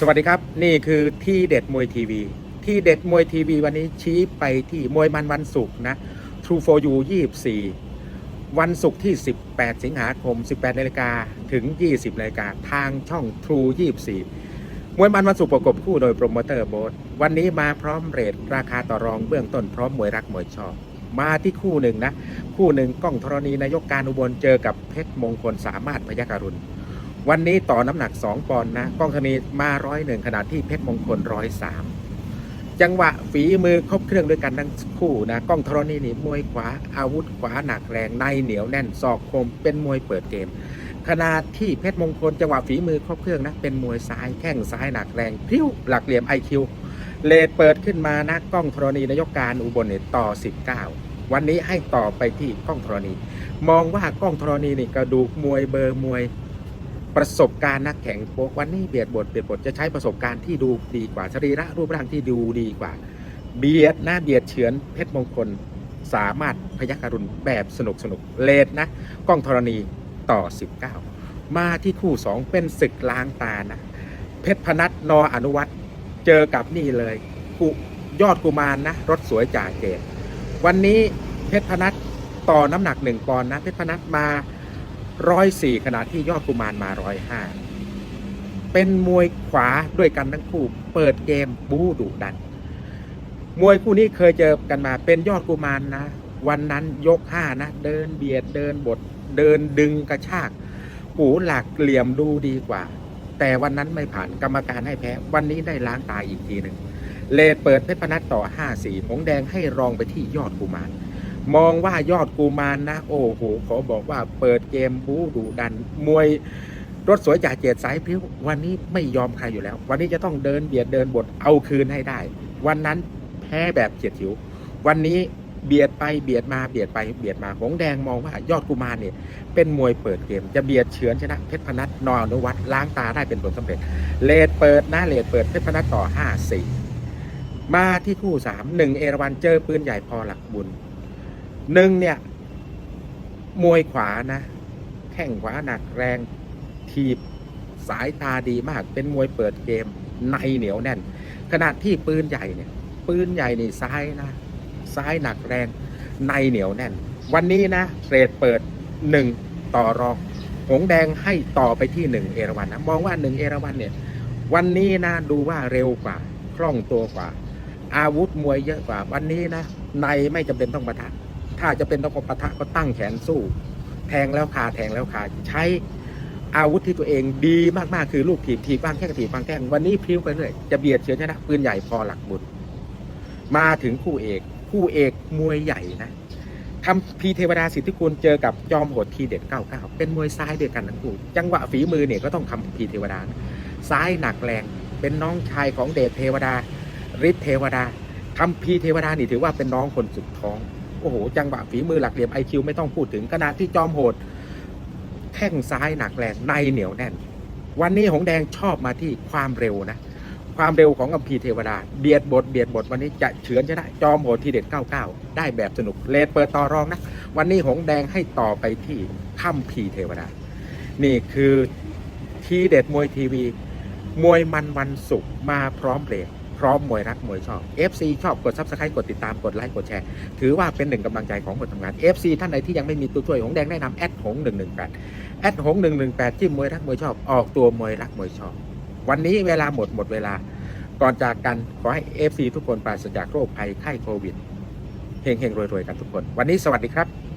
สวัสดีครับ นี่คือที่เด็ดมวยทีวี ที่เด็ดมวยทีวีวันนี้ชี้ไปที่มวยมันวันศุกร์นะ True for You 24 วันศุกร์ที่ 18 สิงหาคม 18นาฬิกาถึง 20นาฬิกาทางช่อง True 24 มวยมันวันศุกร์ประกบคู่โดยโปรโมเตอร์โบสวันนี้มาพร้อมเรทราคาต่อรองเบื้องต้นพร้อมมวยรักมวยชอบมาที่คู่หนึ่งนะ คู่หนึ่งกล้องธรณีนายกการอุบลเจอกับเพชรมงคลสามารถพยัคฆรุณ วันนี้ต่อน้ำหนัก 2 ปอนด์นะกล้องธรณีมาร้อยหนึ่งขณะที่เพชรมงคลร้อยสามจังหวะฝีมือครบเครื่องด้วยกันทั้งคู่นะกล้องธรณีนี่มวยขวาอาวุธขวาหนักแรงในเหนียวแน่นศอกคมเป็นมวยเปิดเกมขณะที่เพชรมงคลจังหวะฝีมือครบเครื่องนะเป็นมวยซ้ายแข้งซ้ายหนักแรงพริ้วหลักเหลี่ยมไอคิวเลดเปิดขึ้นมานะกล้องธรณีนายกการอุบลเนี่ยต่อ 19 วันนี้ให้ต่อไปที่กล้องธรณี มองว่ากล้องธรณีนี่กระดูกมวยเบอร์มวย ประสบการณ์นักแข่งโป๊กวันนี้เบียดบทเบียดบทจะใช้ประสบการณ์ที่ดูดีกว่าสรีระรูปร่างที่ดูดีกว่า เบียดหน้าเบียดเฉือนเพชรมงคล สามารถพยักรุณแบบสนุกสนุกเลดนะกล้องธรณีต่อ 19 มาที่คู่ 2 เป็นศึกล้างตานะ เพชรพนัทนออนุวัตรเจอกับนี่เลยกุยอดกุมารนนะ รถสวยจ่าเจดวันนี้เพชรพนัทต่อน้ำหนักหนึ่งปอนด์นะ เพชรพนัทมา ร้อยสี่ขณะที่ยอดกุมารมาร้อยห้าเป็นมวยขวาด้วยกันทั้งคู่ เปิดเกมบู๊ดุดัน มวยคู่นี้เคยเจอกันมาเป็นยอดกุมารนะ วันนั้นยกห้านะ เดินเบียดเดินบดเดินดึงกระชากหูหลักเหลี่ยมดูดีกว่า แต่วันนั้นไม่ผ่านกรรมการให้แพ้ วันนี้ได้ล้างตาอีกทีหนึ่งเลดเปิดเพชรพนัทต่อ 5 4ผงแดงให้รองไปที่ยอดกุมาร มองว่ายอดกุมารนะ โอ้โหขอบอกว่าเปิดเกมบู๊ดูดัน มวยรถสวยจ่าเจดสายพริ้ววันนี้ไม่ยอมใครอยู่แล้ว วันนี้จะต้องเดินเบียดเดินบดเอาคืนให้ได้ วันนั้นแพ้แบบเฉียดฉิว วันนี้เบียดไปเบียดมาเบียดไปเบียดมาหงแดงมองว่ายอดกุมารเนี่ยเป็นมวยเปิดเกม จะเบียดเฉือนชนะเพชรพนัทนอนุวัตรล้างตาได้เป็นผลสำเร็จ เลดเปิดนะเลดเปิดเพชรพนัทต่อ 5 4 มาที่คู่ 3 1 เอราวันเจอปืนใหญ่พอหลักบุญ หนึ่งเนี่ย มวยขวานะ แข้งขวาหนักแรง ทีบสายตาดีมาก เป็นมวยเปิดเกม ในเหนียวแน่น ขณะที่ปืนใหญ่เนี่ย ปืนใหญ่นี่ซ้ายนะ ซ้ายหนักแรง ในเหนียวแน่น วันนี้นะเรทเปิดหนึ่งต่อรอง หงแดงให้ต่อไปที่หนึ่งเอราวันนะ มองว่าหนึ่งเอราวันเนี่ย วันนี้นะดูว่าเร็วกว่า คล่องตัวกว่า อาวุธมวยเยอะกว่า วันนี้นะ ในไม่จำเป็นต้องปะทะ ถ้าจะเป็นต้องปะทะก็ตั้งแขนสู้ แทงแล้วคาแทงแล้วคาใช้อาวุธที่ตัวเองดีมากๆ คือลูกถีบถีบวางแข้งถีบวางแข้งวันนี้พลิ้วไปเรื่อยจะเบียดเฉือนชนะปืนใหญ่พอหลักบุญมาถึงคู่เอกคู่เอกมวยใหญ่นะทำพีเทวดาสิทธิคุณเจอกับจอมโหดทีเด็ด99เป็นมวยซ้ายเดียวกันทั้งคู่จังหวะฝีมือเนี่ยก็ต้องทำพีเทวดานะซ้ายหนักแรงเป็นน้องชายของเดชเทวดาฤทธิเทวดาทำพีเทวดานี่ถือว่าเป็นน้องคนสุดท้อง โอ้โห จังหวะฝีมือหลักเหลี่ยมไอคิวไม่ต้องพูดถึงขณะที่จอมโหด แข้งซ้ายหนักแรงในเหนียวแน่น วันนี้หงแดงชอบมาที่ความเร็วนะ ความเร็วของกัมพีเทวดา เบียดบทเบียดบทวันนี้จะเฉือนชนะจอมโหดทีเด็ด 99 ได้แบบสนุกเลดเปิดต่อรองนะ วันนี้หงแดงให้ต่อไปที่คัมพีเทวดา นี่คือทีเด็ดมวยทีวี มวยมันวันศุกร์มาพร้อมเบรก พร้อมมวยรักมวยชอบ FC ชอบกดซับสไครต์กดติดตามกดไลค์กดแชร์ ถือว่าเป็นหนึ่งกำลังใจของคนทำงาน FC ท่านใดที่ยังไม่มีตัวช่วยหงแดงแนะนำแอดหง118แอดหง118จิ้มมวยรักมวยชอบ ออกตัวมวยรักมวยชอบ วันนี้เวลาหมดหมดเวลาก่อนจากกันขอให้ FC ทุกคนปราศจากโรคภัยไข้โควิดเฮงๆรวยๆกันทุกคน วันนี้สวัสดีครับ